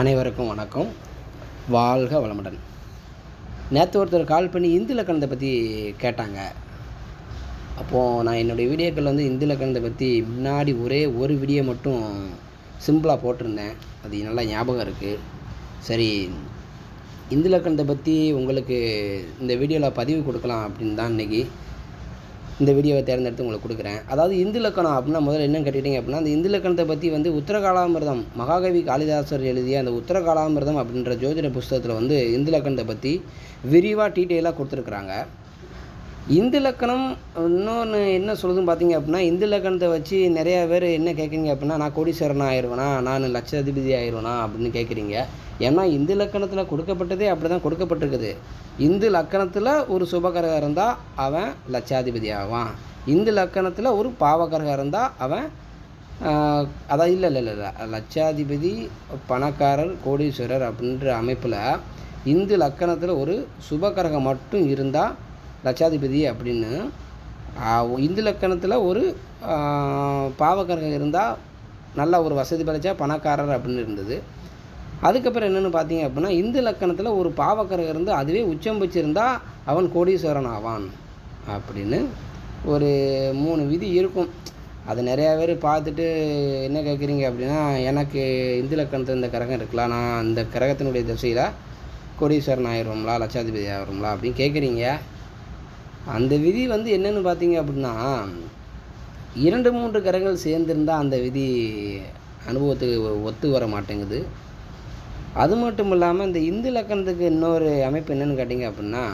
அனைவருக்கும் வணக்கம். வாழ்க வளமுடன். நேற்று ஒருத்தர் கால் பண்ணி இந்து இலக்கணத்தை பற்றி கேட்டாங்க. அப்போது நான் என்னுடைய வீடியோக்கள் வந்து இந்து இலக்கணத்தை பற்றி முன்னாடி ஒரே ஒரு வீடியோ மட்டும் சிம்பிளாக போட்டிருந்தேன். அது நல்லா ஞாபகம் இருக்குது சரி இந்து இலக்கணத்தை பற்றி உங்களுக்கு இந்த வீடியோவில் பதிவு கொடுக்கலாம் அப்படின்னு தான் இன்றைக்கி இந்த வீடியோவை தேர்ந்தெடுத்து உங்களுக்கு கொடுக்குறேன். அதாவது இந்து இலக்கணம் அப்படின்னா முதல்ல என்னன்னு கேட்டுக்கிட்டீங்க அப்படின்னா அந்த இந்து இலக்கணத்தை பற்றி வந்து உத்தரகாலாமிரதம் மகாகவி காளிதாசர் எழுதிய அந்த உத்தரகாலாமிரதம் அப்படின்ற ஜோதிட புஸ்தகத்தில் வந்து இந்து இலக்கணத்தை பற்றி விரிவாக டீட்டெயிலாக கொடுத்துருக்குறாங்க. இந்து இலக்கணம் இன்னொன்று என்ன சொல்லுதுன்னு பார்த்தீங்க அப்படின்னா இந்து இலக்கணத்தை வச்சு நிறையா பேர் என்ன கேட்குறீங்க அப்படின்னா நான் கோடீஸ்வரன் ஆயிடுவேனா நான் லட்சாதிபதி ஆயிடுவேனா அப்படின்னு கேட்குறீங்க ஏன்னா இந்து இலக்கணத்தில் கொடுக்கப்பட்டதே அப்படி தான் கொடுக்கப்பட்டிருக்குது. இந்து லக்கணத்தில் ஒரு சுபகரகம் இருந்தால் அவன் லட்சாதிபதி ஆவான். இந்து லக்கணத்தில் ஒரு பாவகரகம் இருந்தால் அவன் அதான் இல்லை இல்லை இல்லை இல்லை. லட்சாதிபதி பணக்காரர் கோடீஸ்வரர் அப்படின்ற அமைப்பில் இந்து லக்கணத்தில் ஒரு சுபகரகம் மட்டும் இருந்தால் லட்சாதிபதி அப்படின்னு இந்து லக்கணத்தில் ஒரு ஆஹ், பாவகரகம் இருந்தால் நல்ல ஒரு வசதி படைச்சா பணக்காரர் அப்படின்னு இருந்தது. அதுக்கப்புறம் என்னென்னு பார்த்தீங்க அப்படின்னா இந்து லக்கணத்தில் ஒரு பாவக்கரகம் இருந்து அதுவே உச்சம் வச்சிருந்தா அவன் கோடீஸ்வரன் ஆவான் அப்படின்னு ஒரு மூணு விதி இருக்கும். அது நிறையா பேர் பார்த்துட்டு என்ன கேட்குறீங்க அப்படின்னா எனக்கு இந்து லக்கணத்தில் இந்த கிரகம் இருக்கலாம் நான் அந்த கிரகத்தினுடைய திசையில் கோடீஸ்வரன் ஆயிடுவோம்லா லட்சாதிபதி ஆயிடுவோம்லா அப்படின்னு கேட்குறீங்க அந்த விதி வந்து என்னென்னு பார்த்தீங்க அப்படின்னா இரண்டு மூன்று கரங்கள் சேர்ந்திருந்தால் அந்த விதி அனுபவத்துக்கு ஒத்து வர மாட்டேங்குது. அது மட்டும் இல்லாமல் இந்த இந்து லக்கணத்துக்கு இன்னொரு அமைப்பு என்னென்னு கேட்டிங்க அப்படின்னா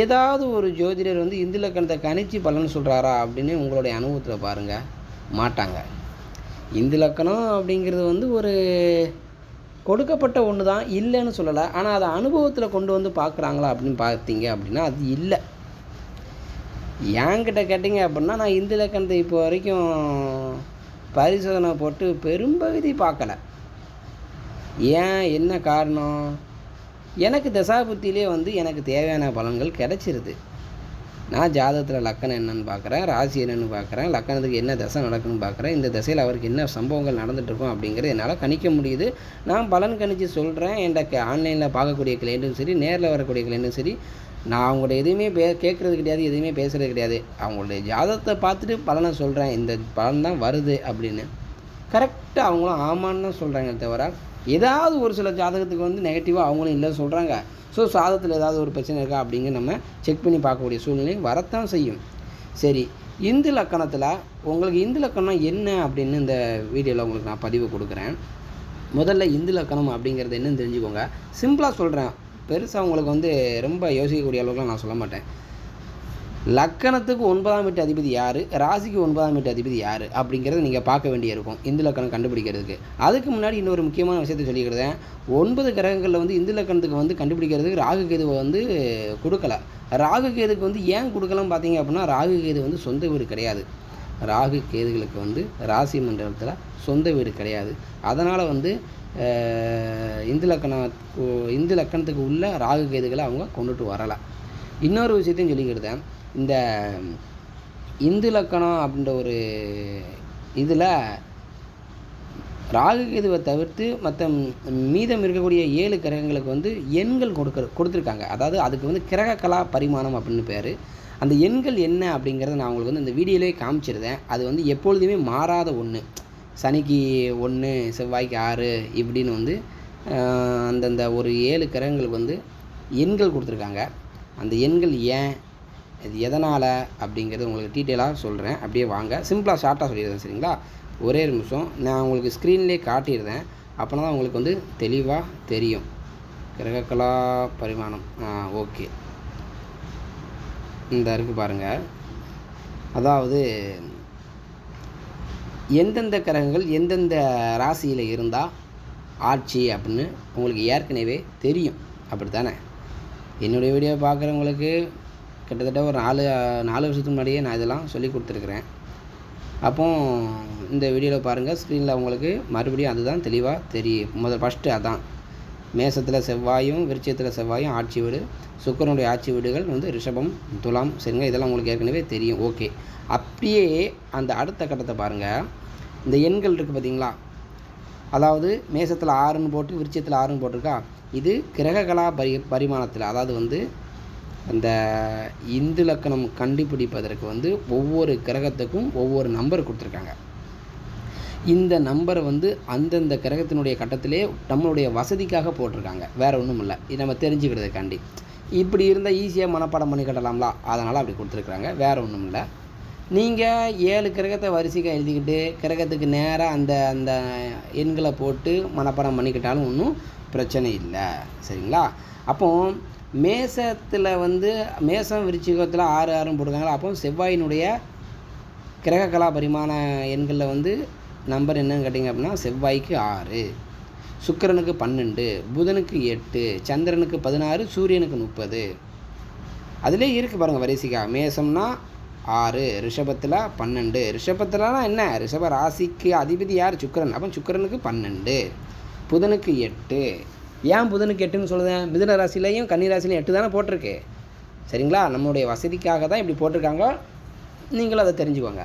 ஏதாவது ஒரு ஜோதிடர் வந்து இந்து லக்கணத்தை கணிச்சு பலன் சொல்கிறாரா அப்படின்னு உங்களுடைய அனுபவத்தில் பாருங்கள் மாட்டாங்க. இந்து லக்கணம் அப்படிங்கிறது வந்து ஒரு கொடுக்கப்பட்ட ஒன்று தான் இல்லைன்னு சொல்லலை. ஆனால் அதை அனுபவத்தில் கொண்டு வந்து பார்க்குறாங்களா அப்படின்னு பார்த்தீங்க அப்படின்னா அது இல்லை. என்கிட்ட கேட்டிங்க அப்படின்னா நான் இந்து இலக்கணத்தை இப்போ வரைக்கும் பரிசோதனை போட்டு பெரும்பகுதி பார்க்கல. ஏன்? என்ன காரணம்? எனக்கு தசாபுத்தியிலே வந்து எனக்கு தேவையான பலன்கள் கிடச்சிருது. நான் ஜாதகத்தில் லக்கணம் என்னன்னு பார்க்குறேன் ராசி என்னன்னு பார்க்குறேன் லக்கணத்துக்கு என்ன தசை நடக்குன்னு பார்க்குறேன் இந்த தசையில் அவருக்கு என்ன சம்பவங்கள் நடந்துட்டுருக்கும் அப்படிங்கிறது என்னால் கணிக்க முடியுது. நான் பலன் கணிச்சு சொல்கிறேன் என்கிட்ட ஆன்லைனில் பார்க்கக்கூடிய கிளைண்ட்டும் சரி நேரில் வரக்கூடிய கிளைண்ட்டும் சரி நான் அவங்கள்ட்ட எதுவுமே பே கேட்குறது கிடையாது எதுவுமே பேசுகிறது கிடையாது. அவங்களுடைய ஜாதகத்தை பார்த்துட்டு பலனை சொல்கிறேன் இந்த பலன் தான் வருது அப்படின்னு. கரெக்டாக அவங்களும் ஆமான்னு தான் சொல்கிறாங்க தவிர ஏதாவது ஒரு சில ஜாதகத்துக்கு வந்து நெகட்டிவாக அவங்களும் இல்லை சொல்கிறாங்க ஸோ சாதத்தில் ஏதாவது ஒரு பிரச்சனை இருக்கா அப்படிங்க நம்ம செக் பண்ணி பார்க்கக்கூடிய சூழ்நிலை வரத்தான் செய்யும். சரி இந்து லக்கணத்தில் உங்களுக்கு இந்து லக்கணம் என்ன அப்படின்னு இந்த வீடியோவில் உங்களுக்கு நான் பதிவு கொடுக்குறேன். முதல்ல இந்து லக்கணம் அப்படிங்கிறது என்னன்னு தெரிஞ்சுக்கோங்க. சிம்பிளாக சொல்கிறேன் பெருசாக உங்களுக்கு வந்து ரொம்ப யோசிக்கக்கூடிய அளவுக்குலாம் நான் சொல்ல மாட்டேன். லக்கணத்துக்கு ஒன்பதாம் வீட்டு அதிபதி யார்? ராசிக்கு ஒன்பதாம் வீட்டு அதிபதி யார்? அப்படிங்கிறத நீங்கள் பார்க்க வேண்டியிருக்கும் இந்து லக்கணம் கண்டுபிடிக்கிறதுக்கு. அதுக்கு முன்னாடி இன்னொரு முக்கியமான விஷயத்தை சொல்லிக்கிறேன். ஒன்பது கிரகங்களில் வந்து இந்து லக்கணத்துக்கு வந்து கண்டுபிடிக்கிறதுக்கு ராகு கேதுவை வந்து கொடுக்கல. ராகு கேதுக்கு வந்து ஏன் கொடுக்கலாம் பார்த்தீங்க அப்படின்னா ராகு கேது வந்து சொந்த வீடு கிடையாது. ராகு கேதுகளுக்கு வந்து ராசி மண்டலத்தில் சொந்த வீடு கிடையாது. அதனால் வந்து இந்து லக்கணம் இந்து லக்கணத்துக்கு உள்ள ராகு கேதுகளை அவங்க கொண்டுட்டு வரலை. இன்னொரு விஷயத்தையும் சொல்லிக்கிட்டேன் இந்த இந்து லக்கணம் அப்படின்ற ஒரு இதில் ராகு கேதுவை தவிர்த்து மற்ற மீதம் இருக்கக்கூடிய ஏழு கிரகங்களுக்கு வந்து எண்கள் கொடுக்க கொடுத்துருக்காங்க. அதாவது அதுக்கு வந்து கிரக கலா பரிமாணம் அப்படின்னு பேர். அந்த எண்கள் என்ன அப்படிங்கிறத நான் உங்களுக்கு வந்து இந்த வீடியோலேயே காமிச்சிருந்தேன். அது வந்து எப்பொழுதுமே மாறாத ஒன்று சனிக்கு ஒன்று செவ்வாய்க்கு ஆறு இப்படின்னு வந்து அந்தந்த ஒரு ஏழு கிரகங்களுக்கு வந்து எண்கள் கொடுத்துருக்காங்க. அந்த எண்கள் ஏன் இது எதனால் அப்படிங்கிறது உங்களுக்கு டீட்டெயிலாக சொல்கிறேன் அப்படியே வாங்க. சிம்பிளாக ஷார்ட்டாக சொல்லிடுறேன் சரிங்களா? ஒரே நிமிஷம். நான் உங்களுக்கு ஸ்க்ரீன்லேயே காட்டியிருந்தேன் அப்போனா தான் உங்களுக்கு வந்து தெளிவாக தெரியும். கிரகக்கலா பரிமாணம். ஆ ஓகே. இந்த இருக்குது பாருங்கள் அதாவது எந்தெந்த கிரகங்கள் எந்தெந்த ராசியில் இருந்தால் ஆட்சி அப்படின்னு உங்களுக்கு ஏற்கனவே தெரியும். அப்படி தானே என்னுடைய வீடியோ பார்க்குறவங்களுக்கு கிட்டத்தட்ட ஒரு நாலு நாலு வருஷத்துக்கு முன்னாடியே நான் இதெல்லாம் சொல்லி கொடுத்துருக்குறேன். அப்போ இந்த வீடியோவில் பாருங்கள் ஸ்க்ரீனில் உங்களுக்கு மறுபடியும் அதுதான் தெளிவாக தெரியும். முதல் ஃபஸ்ட்டு அதான். மேசத்தில் செவ்வாயும் விருச்சத்தில் செவ்வாயும் ஆட்சி வீடு சுக்கிரனுடைய ஆட்சி வீடுகள் வந்து ரிஷபம் துலாம் சரிங்க இதெல்லாம் உங்களுக்கு ஏற்கனவே தெரியும். ஓகே. அப்படியே அந்த அடுத்த கட்டத்தை பாருங்கள் இந்த எண்கள் இருக்குது பார்த்தீங்களா அதாவது மேசத்தில் ஆறுன்னு போட்டு விருச்சத்தில் ஆறுன்னு போட்டிருக்கா? இது கிரககலா பரி பரிமாணத்தில் அதாவது வந்து அந்த இந்து லக்கணம் கண்டுபிடிப்பதற்கு வந்து ஒவ்வொரு கிரகத்துக்கும் ஒவ்வொரு நம்பர் கொடுத்துருக்காங்க. இந்த நம்பரை வந்து அந்தந்த கிரகத்தினுடைய கட்டத்திலே நம்மளுடைய வசதிக்காக போட்டிருக்காங்க. வேறு ஒன்றும் இல்லை. இது நம்ம தெரிஞ்சுக்கிறதுக்காண்டி. இப்படி இருந்தால் ஈஸியாக மனப்பாடம் பண்ணி அதனால் அப்படி கொடுத்துருக்குறாங்க. வேறு ஒன்றும் இல்லை. நீங்கள் ஏழு கிரகத்தை வரிசைக்காக எழுதிக்கிட்டு கிரகத்துக்கு நேராக அந்த அந்த எண்களை போட்டு மனப்பாடம் பண்ணிக்கிட்டாலும் ஒன்றும் பிரச்சனை இல்லை. சரிங்களா? அப்போ மேசத்தில் வந்து மேசம் விருச்சிகத்தில் ஆறு ஆறுன்னு போட்டிருக்காங்களா? அப்போ செவ்வாயினுடைய கிரக கலா பரிமாண எண்களில் வந்து நம்பர் என்னன்னு கேட்டிங்க அப்படின்னா செவ்வாய்க்கு ஆறு சுக்கரனுக்கு பன்னெண்டு புதனுக்கு எட்டு சந்திரனுக்கு பதினாறு சூரியனுக்கு முப்பது. அதிலே இருக்குது பாருங்கள் வரிசைக்கா மேசம்னா ஆறு ரிஷபத்தில் பன்னெண்டு. ரிஷபத்திலனா என்ன? ரிஷப ராசிக்கு அதிபதி யார்? சுக்கிரன். அப்போ சுக்கரனுக்கு பன்னெண்டு புதனுக்கு எட்டு. ஏன் புதனுக்கு எட்டுன்னு சொல்லுதேன் மிதுன ராசிலையும் கன்னி ராசிலையும் எட்டு தானே போட்டிருக்கு. சரிங்களா? நம்மளுடைய வசதிக்காக தான் இப்படி போட்டிருக்காங்க. நீங்களும் அதை தெரிஞ்சுக்கோங்க.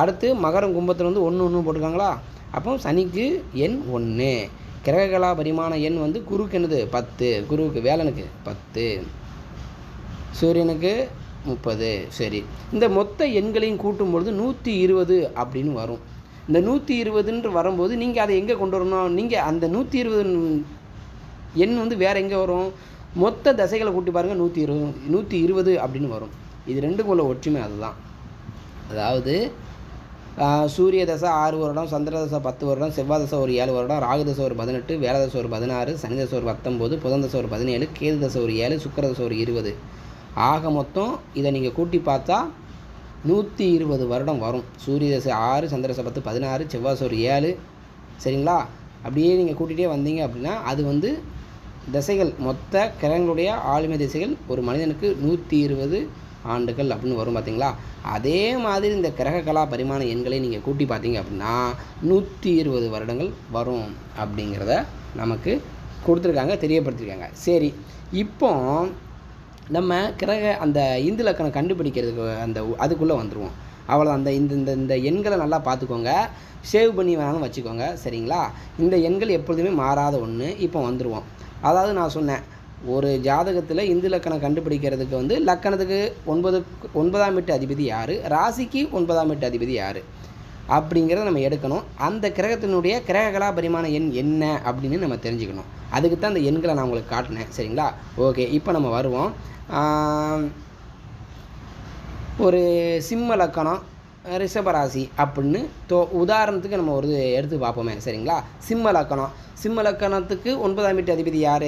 அடுத்து மகரம் கும்பத்தில் வந்து ஒன்று ஒன்று போட்டிருக்காங்களா? அப்போ சனிக்கு எண் ஒன்று கிரககலா பரிமாண எண் வந்து குருக்கு என்னது? பத்து. குருவுக்கு வேலனுக்கு பத்து. சூரியனுக்கு முப்பது. சரி. இந்த மொத்த எண்களையும் கூட்டும் பொழுது நூற்றி இருபது அப்படின்னு வரும். இந்த நூற்றி இருபதுன்ற வரும்போது நீங்கள் அதை எங்கே கொண்டு வரணும்? நீங்கள் அந்த நூற்றி இருபது எண் வந்து வேறு எங்கே வரும்? மொத்த தசைகளை கூட்டி பாருங்கள் நூற்றி இருபது நூற்றி இருபது அப்படின்னு வரும். இது ரெண்டுக்குள்ள ஒற்றுமை அதுதான். அதாவது சூரிய தசை ஆறு வருடம் சந்திர தசை பத்து வருடம் செவ்வாய் தசை ஒரு ஏழு வருடம் ராகு தசை ஒரு பதினெட்டு வேல தசை ஒரு பதினாறு சனி தசை ஒரு பத்தொம்போது புதன் தசை ஒரு பதினேழு கேது தசை ஒரு ஏழு சுக்கர தசை ஒரு இருபது. ஆக மொத்தம் இதை நீங்கள் கூட்டி பார்த்தா நூற்றி இருபது வருடம் வரும். சூரிய தசை ஆறு சந்திர தசை பத்து பதினாறு செவ்வாய் தசை ஒரு ஏழு. சரிங்களா? அப்படியே நீங்கள் கூட்டிகிட்டே வந்தீங்க அப்படின்னா அது வந்து திசைகள் மொத்த கிரகங்களுடைய ஆளுமை திசைகள் ஒரு மனிதனுக்கு நூற்றி இருபது ஆண்டுகள் அப்படின்னு வரும் பார்த்தீங்களா அதே மாதிரி இந்த கிரக கலா பரிமாண எண்களை நீங்கள் கூட்டி பார்த்தீங்க அப்படின்னா நூற்றி இருபது வருடங்கள் வரும் அப்படிங்கிறத நமக்கு கொடுத்துருக்காங்க தெரியப்படுத்திருக்காங்க. சரி இப்போ நம்ம கிரக அந்த இந்து லக்கணம் கண்டுபிடிக்கிறதுக்கு அந்த அதுக்குள்ளே வந்துடுவோம் அவ்வளோ அந்த இந்த இந்த இந்த எண்களை நல்லா பார்த்துக்கோங்க சேவ் பண்ணி வேணாலும் வச்சுக்கோங்க. சரிங்களா? இந்த எண்கள் எப்பொழுதுமே மாறாத ஒன்று இப்போ வந்துடுவோம் அதாவது நான் சொன்னேன் ஒரு ஜாதகத்தில் இந்து லக்கணம் கண்டுபிடிக்கிறதுக்கு வந்து லக்கணத்துக்கு ஒன்பது ஒன்பதாம் வீட்டு அதிபதி யார்? ராசிக்கு ஒன்பதாம் வீட்டு அதிபதி யார்? அப்படிங்கிறத நம்ம எடுக்கணும். அந்த கிரகத்தினுடைய கிரககலா பரிமாண எண் என்ன அப்படின்னு நம்ம தெரிஞ்சுக்கணும். அதுக்கு தான் அந்த எண்களை நான் உங்களுக்கு காட்டினேன். சரிங்களா? ஓகே இப்போ நம்ம வருவோம். ஒரு சிம்ம லக்கணம். ரிஷபராசி அப்படின்னு தோ உதாரணத்துக்கு நம்ம ஒரு எடுத்து பார்ப்போமே சரிங்களா? சிம்ம லக்கணம். சிம்ம லக்கணத்துக்கு ஒன்பதாம் வீட்டு அதிபதி யார்?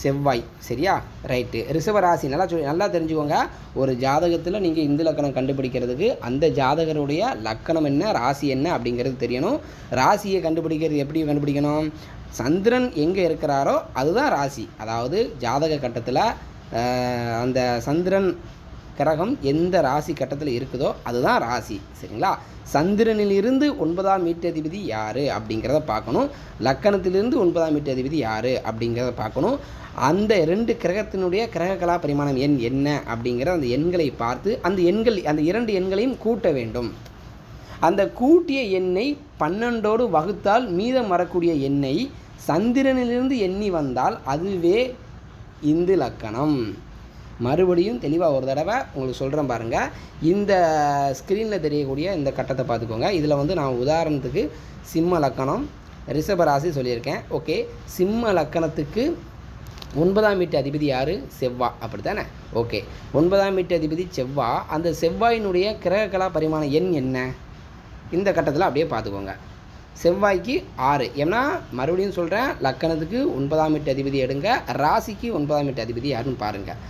செவ்வாய் சரியா? ரைட்டு ரிஷபராசி நல்லா சொல்லி நல்லா தெரிஞ்சுக்கோங்க. ஒரு ஜாதகத்தில் நீங்கள் இந்து லக்கணம் கண்டுபிடிக்கிறதுக்கு அந்த ஜாதகருடைய லக்கணம் என்ன ராசி என்ன அப்படிங்கிறது தெரியணும். ராசியை கண்டுபிடிக்கிறது எப்படி கண்டுபிடிக்கணும்? சந்திரன் எங்கே இருக்கிறாரோ அதுதான் ராசி. அதாவது ஜாதக கட்டத்தில் அந்த சந்திரன் கிரகம் எந்த ராசி கட்டத்தில் இருக்குதோ அதுதான் ராசி சரிங்களா? சந்திரனிலிருந்து ஒன்பதாம் மீட்டதிபதி யார் அப்படிங்கிறத பார்க்கணும். லக்கணத்திலிருந்து ஒன்பதாம் மீட்டதிபதி யார் அப்படிங்கிறத பார்க்கணும். அந்த ரெண்டு கிரகத்தினுடைய கிரககலா பரிமாணம் எண் என்ன அப்படிங்கிற அந்த எண்களை பார்த்து அந்த எண்கள் அந்த இரண்டு எண்களையும் கூட்ட வேண்டும். அந்த கூட்டிய எண்ணை பன்னெண்டோடு வகுத்தால் மீதம் வரக்கூடிய எண்ணை சந்திரனிலிருந்து எண்ணி வந்தால் அதுவே இந்து லக்கணம். மறுபடியும் தெளிவாக ஒரு தடவை உங்களுக்கு சொல்கிறேன் பாருங்கள் இந்த ஸ்க்ரீனில் தெரியக்கூடிய இந்த கட்டத்தை பார்த்துக்கோங்க. இதில் வந்து நான் உதாரணத்துக்கு சிம்ம லக்கணம் ரிஷபராசி சொல்லியிருக்கேன். ஓகே சிம்ம லக்கணத்துக்கு ஒன்பதாம் வீட்டு அதிபதி யார்? செவ்வா. அப்படி தானே ஓகே ஒன்பதாம் வீட்டு அதிபதி செவ்வா. அந்த செவ்வாயினுடைய கிரகக்கலா பரிமாண எண் என்ன? இந்த கட்டத்தில் அப்படியே பார்த்துக்கோங்க. செவ்வாய்க்கு ஆறு. ஏன்னா மறுபடியும் சொல்கிறேன் லக்கணத்துக்கு ஒன்பதாம் வீட்டு அதிபதி எடுங்க ராசிக்கு ஒன்பதாம் வீட்டு அதிபதி யாருன்னு பாருங்கள்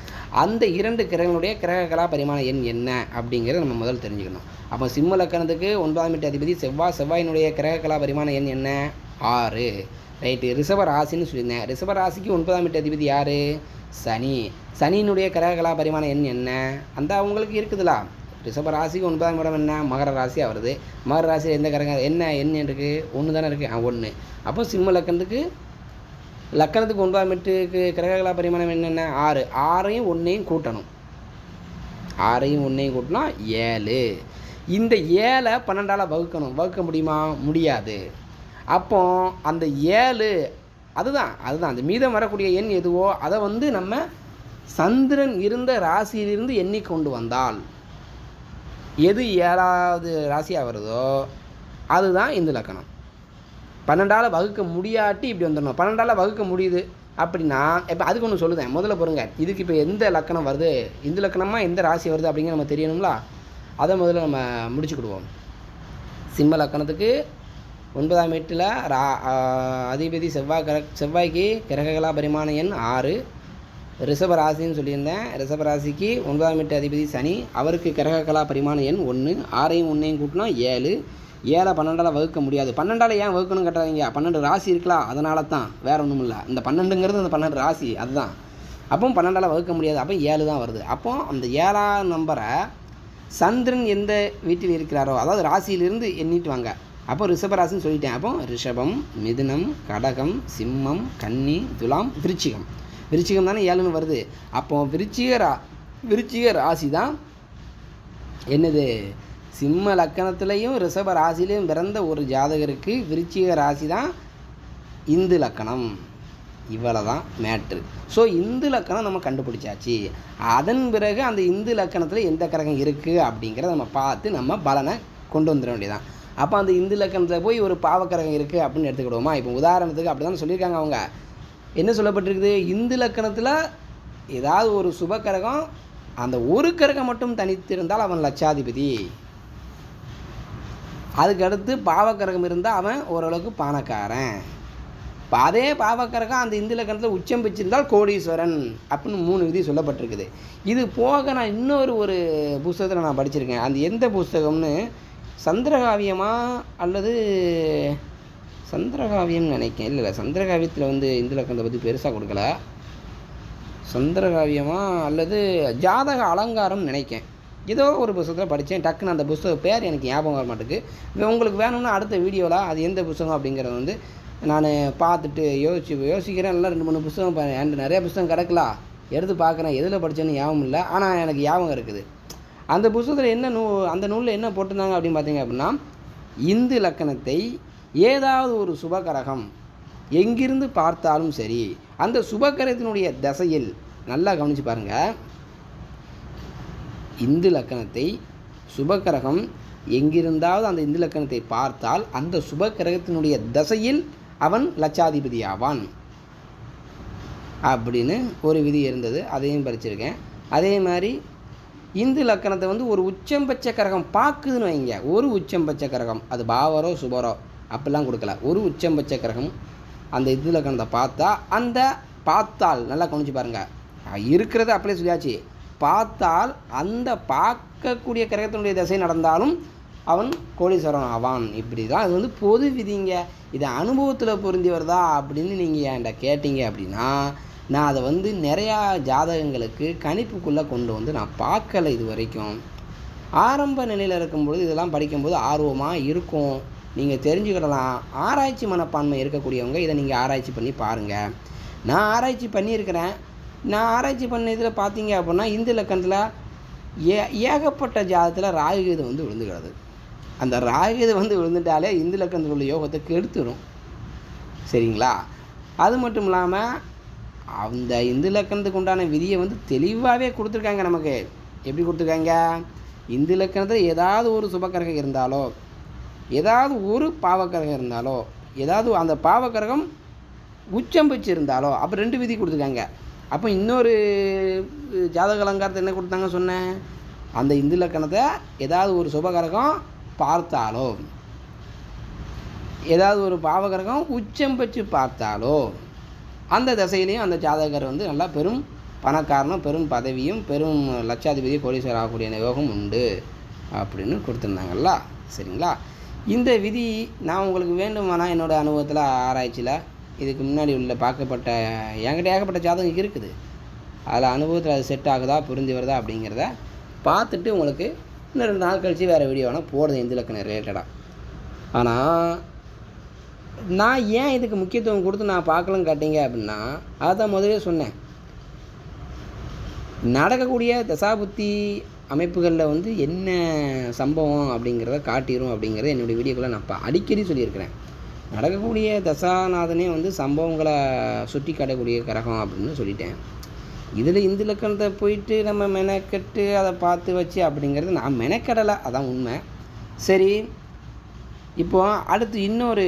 அந்த இரண்டு கிரகங்களுடைய கிரககலா பரிமாண எண் என்ன அப்படிங்கிறத நம்ம முதல் தெரிஞ்சுக்கணும். அப்போ சிம்ம லக்கணத்துக்கு ஒன்பதாம் வீட்டு அதிபதி செவ்வாய் செவ்வாயினுடைய கிரககலா பரிமாண எண் என்ன? ஆறு. ரைட்டு. ரிஷப ராசின்னு சொல்லியிருந்தேன். ரிஷப ராசிக்கு ஒன்பதாம் வீட்டு அதிபதி யார்? சனி. சனியினுடைய கிரககலா பரிமாண எண் என்ன? அந்த அவங்களுக்கு இருக்குதுல. ரிஷப ராசிக்கு ஒன்பதாம் இடம் என்ன? மகர ராசியாக வருது மகர ராசியில் எந்த கிரகம்? என்ன? எண் இருக்குது ஒன்று தானே இருக்குது ஒன்று அப்போ சிம்ம லக்கணத்துக்கு லக்கணத்துக்கு ஒன்பதாம் வீட்டுக்கு கிரகங்களா பரிமாணம் என்னென்ன? ஆறு. ஆறையும் ஒன்றையும் கூட்டணும். ஆறையும் ஒன்றையும் கூட்டினா ஏழு. இந்த ஏழை பன்னெண்டால் வகுக்கணும். வகுக்க முடியுமா? முடியாது. அப்போ அந்த ஏழு அதுதான் அதுதான். அந்த மீதம் வரக்கூடிய எண் எதுவோ அதை வந்து நம்ம சந்திரன் இருந்த ராசியிலிருந்து எண்ணிக்கொண்டு வந்தால் எது ஏழாவது ராசியாக வருதோ அதுதான் இந்த லக்கணம். பன்னெண்டால் வகுக்க முடியாட்டி இப்படி வந்துடணும். பன்னெண்டால் வகுக்க முடியுது அப்படின்னா இப்போ அதுக்கு ஒன்று சொல்லுதேன். முதல்ல பாருங்க இதுக்கு இப்போ எந்த லக்கணம் வருது? இந்த லக்கணமாக எந்த ராசி வருது அப்படிங்கிற நம்ம தெரியணும்ல? அதை முதல்ல நம்ம முடிச்சுக்கிடுவோம். சிம்ம லக்கணத்துக்கு ஒன்பதாம் வீட்டில் ரா அதிபதி செவ்வாய் கிர செவ்வாய்க்கு கிரககலா பரிமாண எண் ஆறு. ரிஷப ராசின்னு சொல்லியிருந்தேன். ரிஷப ராசிக்கு ஒன்பதாம் வீட்டு அதிபதி சனி. அவருக்கு கிரககலா பரிமாண எண் ஒன்று ஆறையும் ஒன்றையும் கூட்டினா ஏழு. ஏழை பன்னெண்டால் வகுக்க முடியாது. பன்னெண்டால் ஏன் வகுக்கணும் கேட்டாதீங்க. பன்னெண்டு ராசி இருக்கலாம் அதனால தான் வேறு ஒன்றும் இல்லை இந்த பன்னெண்டுங்கிறது அந்த பன்னெண்டு ராசி அதுதான். அப்போ பன்னெண்டால் வகுக்க முடியாது. அப்போ ஏழு தான் வருது. அப்போ அந்த ஏழாம் நம்பரை சந்திரன் எந்த வீட்டில் இருக்கிறாரோ அதாவது ராசியிலிருந்து எண்ணிட்டு வாங்க. அப்போ ரிஷபராசின்னு சொல்லிட்டேன். அப்போ ரிஷபம் மிதுனம் கடகம் சிம்மம் கன்னி துலாம் விருச்சிகம். விருச்சிகம் தானே ஏழுன்னு வருது. அப்போ விருச்சிக ரா விருச்சிக ராசி தான் என்னது? சிம்ம லக்கணத்துலேயும் ரிஷப ராசிலையும் பிறந்த ஒரு ஜாதகருக்கு விருச்சிக ராசி தான் இந்து லக்கணம். இவ்வளோ தான் மேட்ரு ஸோ இந்து லக்கணம் நம்ம கண்டுபிடிச்சாச்சு. அதன் பிறகு அந்த இந்து லக்கணத்தில் எந்த கிரகம் இருக்குது அப்படிங்கிறத நம்ம பார்த்து நம்ம பலனை கொண்டு வந்துட வேண்டியதான் அப்போ அந்த இந்து லக்கணத்தில் போய் ஒரு பாவக்கிரகம் இருக்குது அப்படின்னு எடுத்துக்கிடுவோமா? இப்போ உதாரணத்துக்கு அப்படி தான் சொல்லியிருக்காங்க அவங்க. என்ன சொல்லப்பட்டிருக்குது? இந்து லக்கணத்தில் ஏதாவது ஒரு சுப கிரகம் அந்த ஒரு கிரகம் மட்டும் தனித்திருந்தால் அவன் லட்சாதிபதி. அதுக்கடுத்து பாவக்கரகம் பாவக்கிரகம் இருந்தால் அவன் ஓரளவுக்கு பணக்காரன் இப்போ அதே பாவக்கரகம் அந்த இந்து லக்கணத்தில் உச்சம் பெற்றிருந்தால் கோடீஸ்வரன் அப்படின்னு மூணு விதி சொல்லப்பட்டிருக்குது. இது போக நான் இன்னொரு ஒரு புஸ்தகத்தில் நான் படிச்சிருக்கேன். அந்த எந்த புஸ்தகம்னு? சந்திரகாவியமா அல்லது சந்திரகாவியம்னு நினைக்கேன் இல்லை இல்லை சந்திரகாவியத்தில் வந்து இந்து லக்கணத்தை பற்றி பெருசாக கொடுக்கல. சந்திரகாவியமா அல்லது ஜாதக அலங்காரம் நினைக்கேன் ஏதோ ஒரு புஸ்தகத்தில் படித்தேன் டக்குன்னு அந்த புத்தக பேர் எனக்கு ஞாபகம் வர மாட்டேங்குது. உங்களுக்கு வேணும்னா அடுத்த வீடியோவில் அது எந்த புஸ்தகம் அப்படிங்கிறத வந்து நான் பார்த்துட்டு யோசிச்சு யோசிக்கிறேன். எல்லாம் ரெண்டு மூணு புஸ்தகம் அண்ட் நிறைய புஸ்தகம் கிடக்கலாம் எடுத்து பார்க்குறேன். எதில் படித்தேன்னு ஞாபகம் இல்லை. ஆனால் எனக்கு ஞாபகம் இருக்குது. அந்த புஸ்தகத்தில் என்ன நூ அந்த நூலில் என்ன போட்டிருந்தாங்க அப்படின்னு பார்த்தீங்க அப்படின்னா இந்து லக்கணத்தை ஏதாவது ஒரு சுபகரகம் எங்கிருந்து பார்த்தாலும் சரி அந்த சுபகரத்தினுடைய தசையில் நல்லா கவனித்து பாருங்கள் இந்து லக்கணத்தை சுபகிரகம் எங்கிருந்தாவது அந்த இந்து லக்கணத்தை பார்த்தால் அந்த சுபகிரகத்தினுடைய தசையில் அவன் லட்சாதிபதி ஆவான் அப்படின்னு ஒரு விதி இருந்தது அதையும் படிச்சிருக்கேன். அதே மாதிரி இந்து லக்கணத்தை வந்து ஒரு உச்சம் பச்சை கரகம் பார்க்குதுன்னு வைங்க. ஒரு உச்சம் பச்சை கரகம் அது பாவரோ சுபரோ அப்படிலாம் கொடுக்கல. ஒரு உச்சம் பச்சை கரகம் அந்த இந்து லக்கணத்தை பார்த்தா அந்த பார்த்தால் நல்லா கவனிச்சு பாருங்கள் இருக்கிறத அப்படியே சொல்லியாச்சு. பார்த்தால் அந்த பார்க்கக்கூடிய கிரகத்தினுடைய திசை நடந்தாலும் அவன் கோடீஸ்வரன் ஆவான். இப்படி தான் அது வந்து பொது விதிங்க. இதை அனுபவத்தில் பொருந்தி வருதா அப்படின்னு நீங்கள் என்கிட்ட கேட்டீங்க அப்படின்னா நான் அதை வந்து நிறையா ஜாதகங்களுக்கு கணிப்புக்குள்ளே கொண்டு வந்து நான் பார்க்கல இது வரைக்கும். ஆரம்ப நிலையில் இருக்கும்பொழுது இதெல்லாம் படிக்கும்போது ஆர்வமாக இருக்கும். நீங்கள் தெரிஞ்சுக்கிடலாம். ஆராய்ச்சி மனப்பான்மை இருக்கக்கூடியவங்க இதை நீங்கள் ஆராய்ச்சி பண்ணி பாருங்கள் நான் ஆராய்ச்சி பண்ணியிருக்கிறேன். நான் ஆராய்ச்சி பண்ண இதில் பார்த்தீங்க அப்படின்னா இந்து இலக்கணத்தில் ஏ ஏகப்பட்ட ஜாதத்தில் ராகுகேது வந்து விழுந்துக்கிறது. அந்த ராகுகேது வந்து விழுந்துட்டாலே இந்து இலக்கணத்தில் உள்ள யோகத்தை கெடுத்துடும் சரிங்களா? அது மட்டும் இல்லாமல் அந்த இந்து இலக்கணத்துக்கு உண்டான விதியை வந்து தெளிவாகவே கொடுத்துருக்காங்க நமக்கு. எப்படி கொடுத்துருக்காங்க? இந்து இலக்கணத்தில் ஏதாவது ஒரு சுபக்கரகம் இருந்தாலோ ஏதாவது ஒரு பாவக்கரகம் இருந்தாலோ ஏதாவது அந்த பாவக்கரகம் உச்சம் வச்சுருந்தாலோ இருந்தாலோ அப்போ ரெண்டு விதி கொடுத்துருக்காங்க. அப்போ இன்னொரு ஜாதக அலங்காரத்தை என்ன கொடுத்தாங்க சொன்னேன் அந்த இந்து லக்கணத்தை ஏதாவது ஒரு சுபகரகம் பார்த்தாலோ ஏதாவது ஒரு பாவகரகம் உச்சம் பெற்று பார்த்தாலோ அந்த திசையிலையும் அந்த ஜாதகர் வந்து நல்லா பெரும் பணக்காரனும் பெரும் பதவியும் பெரும் லட்சாதிபதி கோடீஸ்வரர் ஆகக்கூடிய யோகம் உண்டு அப்படின்னு கொடுத்துருந்தாங்கல்ல? சரிங்களா? இந்த விதி நான் உங்களுக்கு வேண்டுமானா என்னோடய அனுபவத்தில் ஆராய்ச்சியில் இதுக்கு முன்னாடி உள்ள பார்க்கப்பட்ட என்கிட்ட ஏகப்பட்ட ஜாதகம் இருக்குது. அதில் அனுபவத்தில் அது செட் ஆகுதா புரிஞ்சு வருதா அப்படிங்கிறத பார்த்துட்டு உங்களுக்கு இன்னும் ரெண்டு நாள் கழித்து வேறு வீடியோ வேணால் போடுறது எந்த இலக்கணம் ரிலேட்டடாக ஆனால் நான் ஏன் இதுக்கு முக்கியத்துவம் கொடுத்து நான் பார்க்கலன்னு கேட்டீங்க அப்படின்னா அதான் முதலே சொன்னேன். நடக்கக்கூடிய தசாபுத்தி அமைப்புகளில் வந்து என்ன சம்பவம் அப்படிங்கிறத காட்டிடும் அப்படிங்கிறத என்னுடைய வீடியோக்களை நான் இப்போ அடிக்கடி சொல்லியிருக்கிறேன். நடக்கக்கூடிய தசாநாதனே வந்து சம்பவங்களை சுட்டி காட்டக்கூடிய கிரகம் அப்படின்னு சொல்லிட்டேன். இதில் இந்து லக்கணத்தை போயிட்டு நம்ம மெனக்கெட்டு அதை பார்த்து வச்சு அப்படிங்கிறது நான் மெனக்கடலை அதான் உண்மை. சரி இப்போ அடுத்து இன்னொரு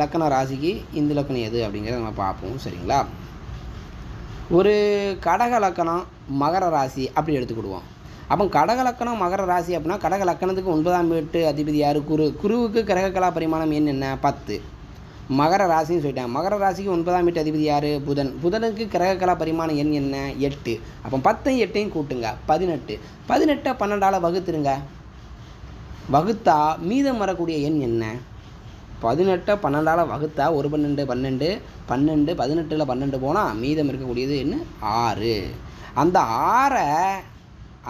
லக்கண ராசிக்கு இந்து லக்கணம் எது அப்படிங்கிறத நம்ம பார்ப்போம் சரிங்களா? ஒரு கடக லக்கணம் மகர ராசி அப்படி எடுத்துக்கிடுவோம். அப்போ கடக லக்கணம் மகர ராசி அப்படின்னா கடக லக்கணத்துக்கு ஒன்பதாம் வீட்டு அதிபதி யார்? குரு. குருவுக்கு கிரகக்கலா பரிமாணம் எண் என்ன? பத்து. மகர ராசின்னு சொல்லிட்டேன் மகர ராசிக்கு ஒன்பதாம் வீட்டு அதிபதி யார்? புதன். புதனுக்கு கிரகக்கலா பரிமாணம் எண் என்ன? எட்டு. அப்போ பத்தையும் எட்டையும் கூட்டுங்க. பதினெட்டு. பதினெட்டை பன்னெண்டால் வகுத்துருங்க. வகுத்தா மீதம் வரக்கூடிய எண் என்ன? பதினெட்டை பன்னெண்டால் வகுத்தா ஒரு பன்னெண்டு பன்னெண்டு பன்னெண்டு பதினெட்டில் பன்னெண்டு போனால் மீதம் இருக்கக்கூடியது என்ன? ஆறு. அந்த ஆறை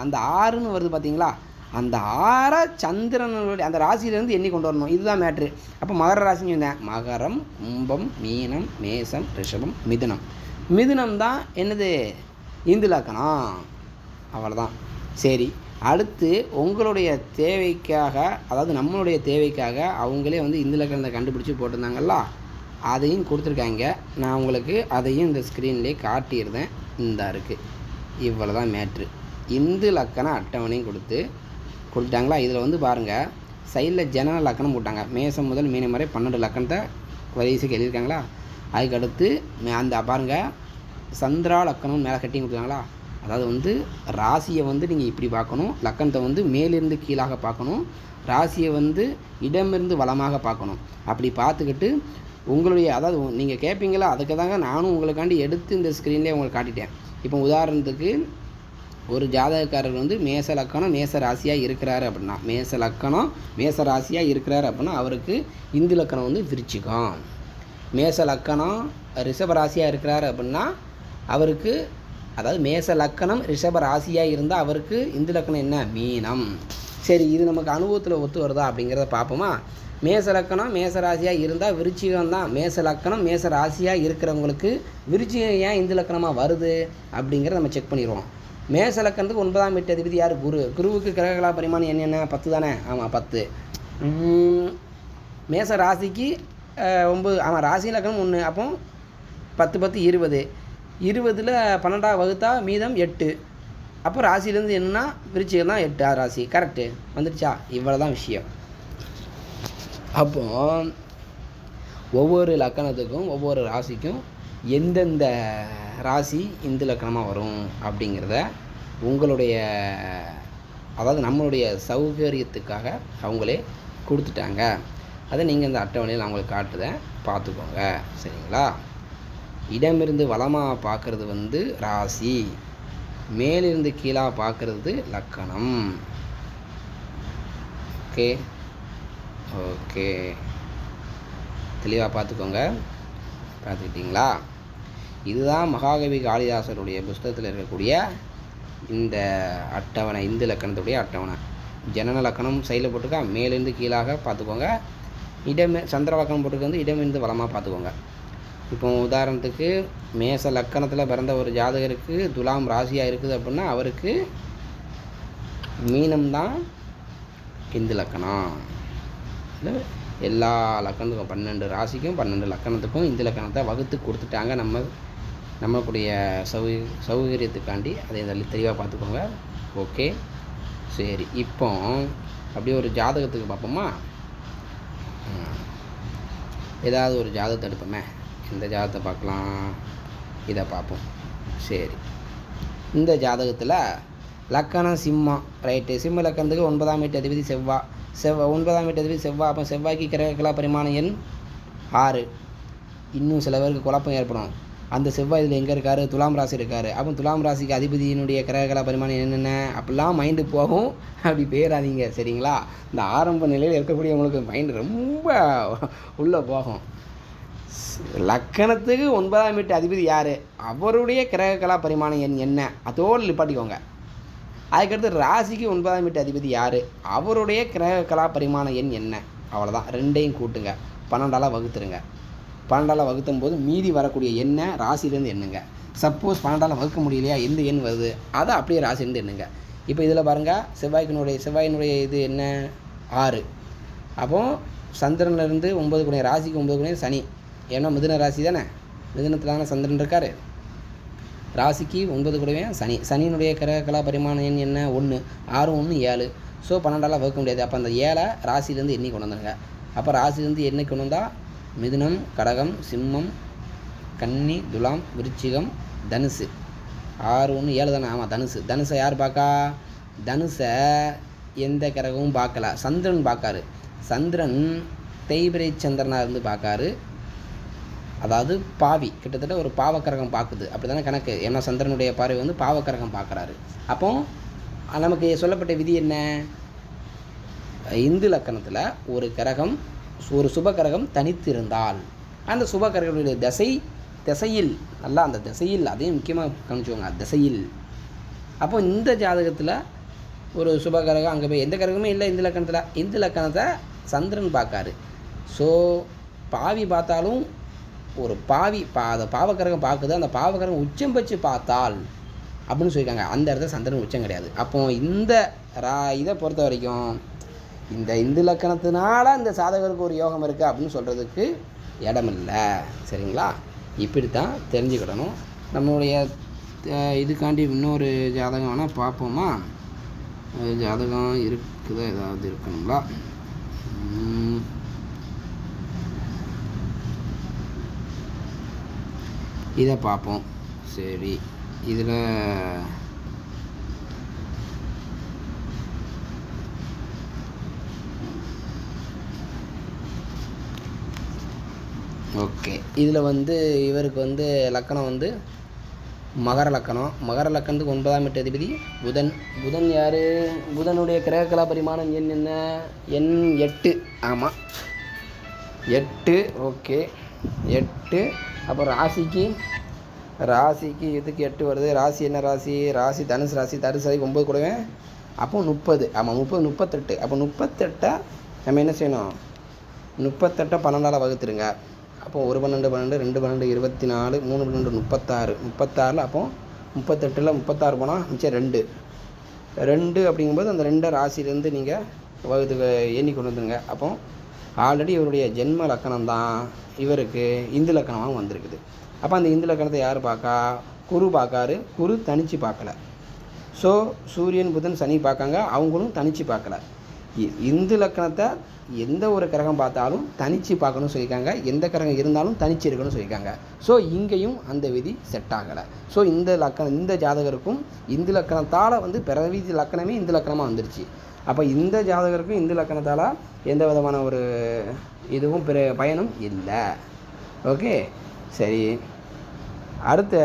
அந்த ஆறுன்னு வருது பார்த்தீங்களா அந்த ஆறை சந்திரனுடைய அந்த ராசியிலேருந்து எண்ணி கொண்டு வரணும். இதுதான் மேட்ரு அப்போ மகர ராசின்னு சொன்னேன். மகரம் கும்பம் மீனம் மேசம் ரிஷபம் மிதுனம். மிதுனம் தான் என்னது? இந்து லக்கணம் அவ்வளோதான் சரி. அடுத்து உங்களுடைய தேவைக்காக அதாவது நம்மளுடைய தேவைக்காக அவங்களே வந்து இந்து லக்கணத்தை கண்டுபிடிச்சி போட்டிருந்தாங்கல்ல? அதையும் கொடுத்துருக்காங்க. நான் உங்களுக்கு அதையும் இந்த ஸ்க்ரீன்லேயே காட்டியிருந்தேன். இந்த இருக்குது இவ்வளோ தான் மேட்ரு இந்து லக்கண அட்டவணையும் கொடுத்து கொடுத்தாங்களா இதில் வந்து பாருங்கள் சைடில் ஜனன லக்கணம் போட்டாங்க. மேசம் முதல் மீனம் வரை பன்னெண்டு லக்கணத்தை வரிசைக்கு எழுதியிருக்காங்களா? அதுக்கடுத்து மே- அந்த பாருங்கள் சந்திரா லக்கணம் மேலே கட்டி கொடுத்தாங்களா அதாவது வந்து ராசியை வந்து நீங்கள் இப்படி பார்க்கணும். லக்கணத்தை வந்து மேலிருந்து கீழாக பார்க்கணும். ராசியை வந்து இடமிருந்து வளமாக பார்க்கணும். அப்படி பார்த்துக்கிட்டு உங்களுடைய அதாவது நீங்கள் கேட்பீங்களா? அதுக்கு தாங்க நானும் உங்களுக்காண்டி எடுத்து இந்த ஸ்க்ரீன்லேயே உங்களுக்கு காட்டிட்டேன். இப்போ உதாரணத்துக்கு ஒரு ஜாதகக்காரர் வந்து மேச லக்கணம் மேச ராசியாக இருக்கிறாரு அப்படின்னா மேச லக்கணம் மேச ராசியாக இருக்கிறாரு அப்படின்னா அவருக்கு இந்து லக்கணம் வந்து விருச்சிகம். மேச லக்கணம் ரிஷப ராசியாக இருக்கிறாரு அப்படின்னா அவருக்கு அதாவது மேச லக்கணம் ரிஷப ராசியாக இருந்தால் அவருக்கு இந்து லக்கணம் என்ன? மீனம். சரி இது நமக்கு அனுபவத்தில் ஒத்து வருதா அப்படிங்கிறத பார்ப்போமா? மேச லக்கணம் மேச ராசியாக இருந்தால் விருச்சிகம் தான். மேச லக்கணம் மேச ராசியாக இருக்கிறவங்களுக்கு விருச்சிகம் ஏன் இந்து லக்கணமாக வருது அப்படிங்கிறத நம்ம செக் பண்ணிடுவோம். மேச லக்கணத்துக்கு ஒன்பதாம் வீட்டு அதிபதி யார்? குரு. குருவுக்கு கிரகலா பரிமாணம் என்னென்ன பத்து தானே? ஆமாம் பத்து. மேச ராசிக்கு ஒம்பது ஆமாம் ராசி லக்கணம் ஒன்று அப்போ பத்து பத்து இருபது. இருபதில் பன்னெண்டாவது வகுத்தா மீதம் எட்டு. அப்போ ராசியிலேருந்து என்னன்னா விருச்சிகம் தான் எட்டு ஆறு ராசி. கரெக்டு வந்துடுச்சா இவ்வளோ தான் விஷயம். அப்போ ஒவ்வொரு லக்கணத்துக்கும் ஒவ்வொரு ராசிக்கும் எந்தெந்த ராசி இந்து லக்கணமாக வரும் அப்படிங்கிறத உங்களுடைய அதாவது நம்மளுடைய சௌகரியத்துக்காக அவங்களே கொடுத்துட்டாங்க. அதை நீங்கள் இந்த அட்டவணையில் நான் உங்களுக்கு காட்டுதேன் பார்த்துக்கோங்க. சரிங்களா? இடமிருந்து வளமாக பார்க்குறது வந்து ராசி. மேலிருந்து கீழாக பார்க்குறது லக்கணம். ஓகே? ஓகே. தெளிவாக பார்த்துக்கோங்க. பார்த்துக்கிட்டிங்களா? இதுதான் மகாகவி காளிதாசருடைய புஸ்தகத்தில் இருக்கக்கூடிய இந்த அட்டவணை இந்து லக்கணத்துடைய அட்டவணை. ஜனன லக்கணம் சைடில் போட்டுக்கா மேலேருந்து கீழாக பார்த்துக்கோங்க. இடம் சந்திர லக்கணம் போட்டுக்க வந்து இடமிருந்து வளமாக பார்த்துக்கோங்க. இப்போ உதாரணத்துக்கு மேச லக்கணத்தில் பிறந்த ஒரு ஜாதகருக்கு துலாம் ராசியாக இருக்குது அப்படின்னா அவருக்கு மீனம்தான் இந்து லக்கணம். இல்லை எல்லா லக்கணத்துக்கும் பன்னெண்டு ராசிக்கும் பன்னெண்டு லக்கணத்துக்கும் இந்து லக்கணத்தை வகுத்து கொடுத்துட்டாங்க நம்ம நம்மளுடைய சௌ சௌகரியத்துக்காண்டி அதை இதில் தெளிவாக பார்த்துக்கோங்க. ஓகே? சரி இப்போ அப்படியே ஒரு ஜாதகத்துக்கு பார்ப்போமா? ஏதாவது ஒரு ஜாதகத்தை எடுப்போமே. இந்த ஜாதகத்தை பார்க்கலாம். இதை பார்ப்போம். சரி. இந்த ஜாதகத்தில் லக்கணம் சிம்மம் ரைட்டு சிம்ம லக்கணத்துக்கு ஒன்பதாம் வீட்டு அதிபதி செவ்வாய் செவ்வா ஒன்பதாம் வீட்டு அதிபதி செவ்வாய் அப்போ செவ்வாய்க்கு கிரகக்கலா பரிமாணம் எண் ஆறு. இன்னும் சில பேருக்கு குழப்பம் ஏற்படும். அந்த செவ்வாய் இதில் எங்கே இருக்கார்? துலாம் ராசி இருக்கார். அப்போ துலாம் ராசிக்கு அதிபதியினுடைய கிரகக்கலா பரிமாணம் என்னென்ன? அப்படிலாம் மைண்டு போகும். அப்படி பேராதீங்க. சரிங்களா? இந்த ஆரம்ப நிலையில் இருக்கக்கூடியவங்களுக்கு மைண்டு ரொம்ப உள்ளே போகும். லக்கணத்துக்கு ஒன்பதாம் வீட்டு அதிபதி யார்? அவருடைய கிரகக்கலா பரிமாணம் எண் என்ன? அதோடு நிப்பாட்டிக்கோங்க. அதுக்கடுத்து ராசிக்கு ஒன்பதாம் வீட்டு அதிபதி யார்? அவருடைய கிரகக்கலா பரிமாணம் எண் என்ன? அவ்வளோதான் ரெண்டையும் கூட்டுங்க. பன்னெண்டாலாம் வகுத்துருங்க. பன்னெண்டால் வகுத்தும் போது மீதி வரக்கூடிய எண்ணை ராசியிலேருந்து எண்ணுங்க. சப்போஸ் பன்னெண்டால் வகுக்க முடியலையா? எந்த எண் வருது? அதை அப்படியே ராசிலேருந்து எண்ணுங்க. இப்போ இதில் பாருங்கள் செவ்வாய்க்கினுடைய செவ்வாயினுடைய இது என்ன? ஆறு. அப்போ சந்திரன்லேருந்து ஒம்பது குணையம் ராசிக்கு ஒம்பது குணையம் சனி. ஏன்னா மிதுன ராசி தானே? மிதுனத்தில் தானே சந்திரன் இருக்கார். ராசிக்கு ஒன்பது கூடவே சனி. சனியினுடைய கிரக கலா பரிமாணம் எண் என்ன? ஒன்று ஆறு ஒன்று ஏழு. ஸோ பன்னெண்டால் வகுக்க முடியாது. அப்போ அந்த ஏழை ராசிலேருந்து எண்ணி கொண்டு வந்துடுங்க அப்போ ராசிலேருந்து எண்ணி கொண்டு வந்தால் மிதுனம் கடகம் சிம்மம் கன்னி துலாம் விருச்சிகம் தனுசு. ஆறு ஒன்று ஏழு தானே? ஆமாம் தனுசு. தனுசை யார் பார்க்கா? தனுசை எந்த கிரகமும் பார்க்கல. சந்திரன் பார்க்காரு. சந்திரன் தேய்பிரை சந்திரனாக இருந்து பார்க்காரு. அதாவது பாவி. கிட்டத்தட்ட ஒரு பாவக்கரகம் பார்க்குது. அப்படி தானே கணக்கு? ஏன்னா சந்திரனுடைய பார்வை வந்து பாவக்கரகம் பார்க்குறாரு. அப்போ நமக்கு சொல்லப்பட்ட விதி என்ன? இந்து லக்கணத்தில் ஒரு கிரகம் ஒரு சுப கிரகம் தனித்து இருந்தால் அந்த சுபகரகனுடைய திசை திசையில் நல்லா அந்த திசையில் அதையும் முக்கியமாக கவனிச்சுக்கோங்க திசையில். அப்போ இந்த ஜாதகத்தில் ஒரு சுப கிரகம் அங்கே போய் எந்த கரகமே இல்லை இந்த லக்கணத்தில் இந்து லக்கணத்தை சந்திரன் பார்க்காரு. ஸோ பாவி பார்த்தாலும் ஒரு பாவி பா அந்த பாவக்கிரகம் பார்க்குது அந்த பாவக்கரகம் உச்சம் வச்சு பார்த்தால் அப்படின்னு சொல்லியிருக்காங்க. அந்த இடத்துல சந்திரன் உச்சம் கிடையாது. அப்போ இந்த ரா இதை பொறுத்த வரைக்கும் இந்த இந்து லக்கணத்தினால இந்த சாதகருக்கு ஒரு யோகம் இருக்குது அப்படின்னு சொல்கிறதுக்கு இடமில்லை. சரிங்களா? இப்படி தான் தெரிஞ்சுக்கிடணும். நம்மளுடைய இதுக்காண்டி இன்னொரு ஜாதகம் வேணால் பார்ப்போமா? ஜாதகம் இருக்குதா ஏதாவது இருக்கணுங்களா இதை பார்ப்போம். சரி. இதில் ஓகே. இதில் வந்து இவருக்கு வந்து லக்கணம் வந்து மகர லக்கணம். மகர லக்கணத்துக்கு ஒன்பதாம் எட்டு அதிபதி புதன். புதன் யார்? புதனுடைய கிரகக்கலா பரிமாணம் எண் என்ன? எண் எட்டு. ஆமாம் எட்டு. ஓகே. எட்டு. அப்புறம் ராசிக்கு? ராசிக்கு இதுக்கு எட்டு வருது? ராசி என்ன ராசி? ராசி தனுசு ராசி தனுசு ராசி ஒம்பது கொடுவேன் அப்போ முப்பது. ஆமாம் முப்பது முப்பத்தெட்டு. அப்போ முப்பத்தெட்டை நம்ம என்ன செய்யணும்? முப்பத்தெட்டை பன்னெண்டால் வகுத்துருங்க. அப்போது ஒரு பன்னெண்டு பன்னெண்டு ரெண்டு பன்னெண்டு இருபத்தி நாலு மூணு பன்னெண்டு முப்பத்தாறு. முப்பத்தாறில் அப்போது முப்பத்தெட்டில் முப்பத்தாறு போனால் மிச்சம் ரெண்டு. ரெண்டு அப்படிங்கும்போது அந்த ரெண்டை ராசிலேருந்து நீங்கள் வகுத்து எண்ணி கொண்டு வந்துருங்க. அப்போ ஆல்ரெடி இவருடைய ஜென்ம லக்கணம் தான் இவருக்கு இந்து லக்கணமாக வந்திருக்குது. அப்போ அந்த இந்து லக்கணத்தை யார் பார்க்கா குரு பார்க்காரு குரு தனித்து பார்க்கல ஸோ சூரியன் புதன் சனி பார்க்காங்க அவங்களும் தனித்து பார்க்கல இந்து லக்கணத்தை எந்த ஒரு கிரகம் பார்த்தாலும் தனிச்சு பார்க்கணும்னு சொல்லியிருக்காங்க. எந்த கிரகம் இருந்தாலும் தனிச்சு இருக்கணும்னு சொல்லியிருக்காங்க. ஸோ இங்கேயும் அந்த விதி செட் ஆகலை. ஸோ இந்த லக்கணம் இந்த ஜாதகருக்கும் இந்து லக்கணத்தால் வந்து பிறவி லக்கணமே இந்து லக்கணமாக வந்துருச்சு. அப்போ இந்த ஜாதகருக்கும் இந்து லக்கணத்தால் எந்த விதமான ஒரு இதுவும் பிற பயனும் இல்லை. ஓகே சரி. அடுத்த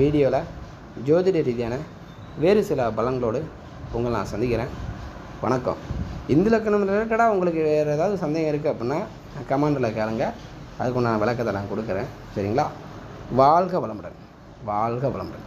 வீடியோவில் ஜோதிட ரீதியான வேறு சில பலங்களோடு உங்களை நான் சந்திக்கிறேன். வணக்கம். இந்து லக்கணம் ரிலேட்டடாக உங்களுக்கு வேறு ஏதாவது சந்தேகம் இருக்குது அப்படின்னா கமெண்டில் கேளுங்க. அதுக்கு நான் விளக்கத்தை நான் கொடுக்குறேன். சரிங்களா? வாழ்க வளமுடன். வாழ்க வளமுடன்.